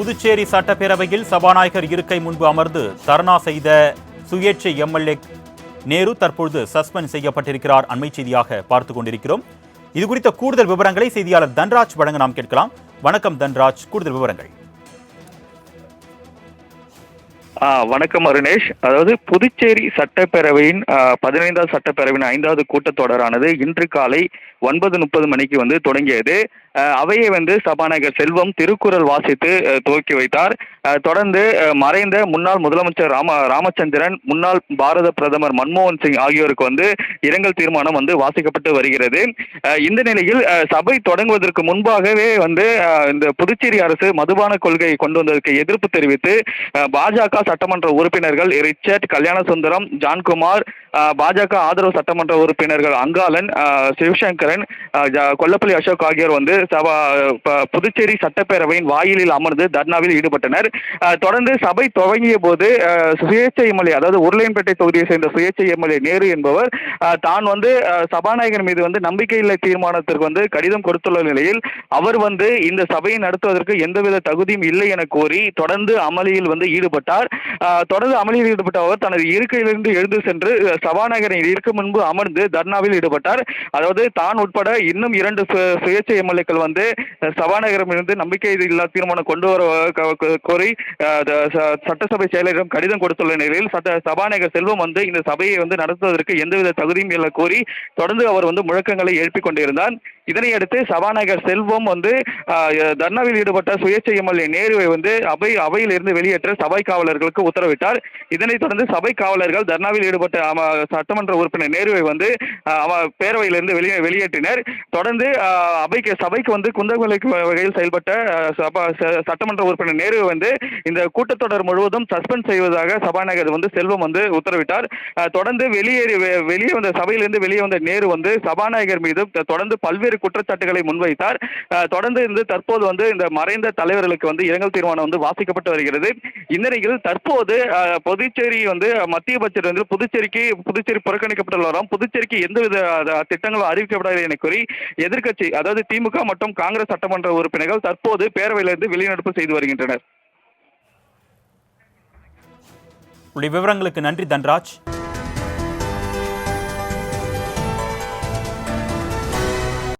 புதுச்சேரி சட்டப்பேரவையில் சபாநாயகர் இருக்கை முன்பு அமர்ந்து தர்ணா செய்த சுயேட்சை எம்எல்ஏ நேரு தற்பொழுது சஸ்பெண்ட் செய்யப்பட்டிருக்கிறார். அண்மை செய்தியாக பார்த்து கொண்டிருக்கிறோம். இது குறித்த கூடுதல் விவரங்களை செய்தியாளர் தன்ராஜ் வழங்க நாம் கேட்கலாம். வணக்கம் தன்ராஜ் கூடுதல் விவரங்கள். வணக்கம் அருணேஷ். அதாவது புதுச்சேரி சட்டப்பேரவையின் பதினைந்தாவது சட்டப்பேரவையின் ஐந்தாவது கூட்டத்தொடரானது இன்று காலை ஒன்பது முப்பது மணிக்கு வந்து தொடங்கியது. அவையை வந்து சபாநாயகர் செல்வம் திருக்குறள் வாசித்து துவக்கி வைத்தார். தொடர்ந்து மறைந்த முன்னாள் முதலமைச்சர் ராம ராமச்சந்திரன் முன்னாள் பாரத பிரதமர் மன்மோகன் சிங் ஆகியோருக்கு வந்து இரங்கல் தீர்மானம் வந்து வாசிக்கப்பட்டு வருகிறது. இந்த நிலையில் சபை தொடங்குவதற்கு முன்பாகவே வந்து இந்த புதுச்சேரி அரசு மதுபான கொள்கையை கொண்டு வந்ததற்கு எதிர்ப்பு தெரிவித்து பாஜக சட்டமன்ற உறுப்பினர்கள் ரிச்சர்ட் கல்யாணசுந்தரம் ஜான்குமார் பாஜக ஆதரவு சட்டமன்ற உறுப்பினர்கள் அங்காளன் சிவசங்கரன் கொல்லப்பள்ளி அசோக் ஆகியோர் வந்து சபா புதுச்சேரி சட்டப்பேரவையின் வாயிலில் அமர்ந்து தர்ணாவில் ஈடுபட்டனர். தொடர்ந்து சபை துவங்கிய போது சுயேட்சை எம்எல்ஏ அதாவது உருளையன்பேட்டை தொகுதியை சேர்ந்த சுயேட்சை எம்எல்ஏ நேரு என்பவர் தான் வந்து சபாநாயகர் மீது வந்து நம்பிக்கையில்லை தீர்மானத்திற்கு வந்து கடிதம் கொடுத்துள்ள நிலையில் அவர் வந்து இந்த சபையை நடத்துவதற்கு எந்தவித தகுதியும் இல்லை என கோரி தொடர்ந்து அமளியில் வந்து ஈடுபட்டார். தொடர்ந்து அமளியில் ஈடுபட்ட அவர் தனது இருக்கையிலிருந்து எழுந்து சென்று அஹ், சபாநாயகரின் முன்பு அமர்ந்து தர்ணாவில் ஈடுபட்டார். அதாவது தான் உட்பட இன்னும் இரண்டு சு- சுயேட்சை எம்எல்ஏக்கள் வந்து அஹ், சபாநாயகரிடமிருந்து நம்பிக்கை இல்லா தீர்மானம் கொண்டு வர கோரி ச- சட்டசபை செயலரிடம் கடிதம் கொடுத்துள்ள நிலையில் சட்ட சபாநாயகர் செல்வம் வந்து இந்த சபையை வந்து நடத்துவதற்கு எந்தவித தகுதியும் இல்லை கோரி தொடர்ந்து அவர் வந்து முழக்கங்களை எழுப்பிக் கொண்டிருந்தார் இதனையடுத்து சபாநாயகர் செல்வம் வந்து தர்ணாவில் ஈடுபட்ட சுயேட்சை எம்எல்ஏ நேருவை வந்து அவை அவையில் இருந்து வெளியேற்ற சபை காவலர்களுக்கு உத்தரவிட்டார். இதனைத் தொடர்ந்து சபை காவலர்கள் தர்ணாவில் ஈடுபட்ட அம- சட்டமன்ற உறுப்பினர் நேருவை வந்து அவ பேரவையிலிருந்து வெளியே வெளியேற்றினர். தொடர்ந்து அவைக்கு சபைக்கு வந்து குந்தவிலைக்கு வகையில் செயல்பட்ட சபா ச- சட்டமன்ற உறுப்பினர் நேரு வந்து இந்த கூட்டத்தொடர் முழுவதும் சஸ்பெண்ட் செய்வதாக சபாநாயகர் வந்து செல்வம் வந்து உத்தரவிட்டார். தொடர்ந்து வெளியேறி வெ- வெளியே வந்த சபையிலிருந்து வெளியே வந்த நேரு வந்து சபாநாயகர் மீது தொடர்ந்து பல்வேறு குற்றச்சாட்டுகளை முன்வைத்தார். தொடர்ந்து இருந்து தற்போது வந்து இந்த மறைந்த தலைவர்களுக்கு வந்து இரங்கல் தீர்மானம் வந்து வாசிக்கப்பட்டு வருகிறது. இந்த நிலையில் தற்போது புதுச்சேரி வந்து மத்திய பட்ஜெட் வந்து புதுச்சேரிக்கு புதுச்சேரி புறக்கணிக்கப்பட்டுள்ள வரும் புதுச்சேரிக்கு எந்தவித திட்டங்களும் அறிவிக்கப்படவில்லை என கூறி எதிர்க்கட்சி அதாவது திமுக மற்றும் காங்கிரஸ் சட்டமன்ற உறுப்பினர்கள் தற்போது பேரவையிலிருந்து வெளிநடப்பு செய்து வருகின்றனர். விவரங்களுக்கு நன்றி தன்ராஜ்.